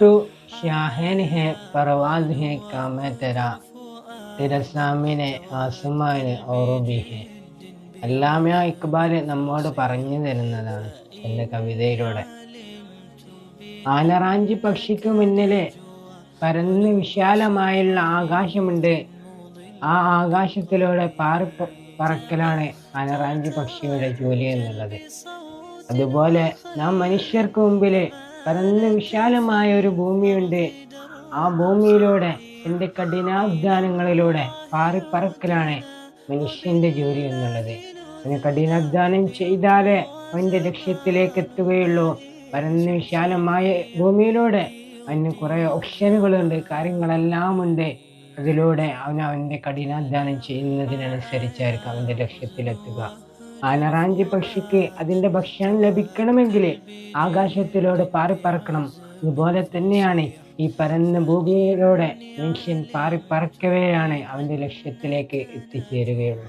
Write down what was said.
तू शाहन है परवाज है काम तेरा तेरा सामने ആസമാന് ഓറുബിഹെ അല്ലാമ ഇക്ബാൽ നമ്മോട് പറഞ്ഞു തരുന്നതാണ് എൻ്റെ കവിതയിലൂടെ ആലറാഞ്ചി പക്ഷിക്ക് മുന്നില് പരന്ന് വിശാലമായുള്ള ആകാശമുണ്ട് ആ ആകാശത്തിലൂടെ പാറി പ- പറക്കലാണ് ആലറാഞ്ചി പക്ഷിയുടെ ജോലി എന്നുള്ളത് അതുപോലെ നാം മനുഷ്യർക്ക് മുമ്പില് പരന്ന് വിശാലമായ ഒരു ഭൂമിയുണ്ട്. ആ ഭൂമിയിലൂടെ എന്റെ കഠിനാധ്വാനങ്ങളിലൂടെ പാറിപ്പറക്കലാണ് മനുഷ്യന്റെ ജോലി എന്നുള്ളത്. അവന് കഠിനാധ്വാനം ചെയ്താലേ അവന്റെ ലക്ഷ്യത്തിലേക്ക് എത്തുകയുള്ളൂ. പരന്ന വിശാലമായ ഭൂമിയിലൂടെ അവന് കുറെ ഓപ്ഷനുകളുണ്ട് കാര്യങ്ങളെല്ലാം ഉണ്ട് അതിലൂടെ അവൻ അവന്റെ കഠിനാധ്വാനം ചെയ്യുന്നതിനനുസരിച്ചായിരിക്കും അവന്റെ ലക്ഷ്യത്തിലെത്തുക. ആനറാഞ്ചി പക്ഷിക്ക് അതിന്റെ ഭക്ഷണം ലഭിക്കണമെങ്കിൽ ആകാശത്തിലൂടെ പാറിപ്പറക്കണം. അതുപോലെ തന്നെയാണ് ഈ പരന്ന ഭൂമിയിലൂടെ മനുഷ്യൻ പാറിപ്പറക്കവെയാണ് അവന്റെ ലക്ഷ്യത്തിലേക്ക് എത്തിച്ചേരുകയുള്ളൂ.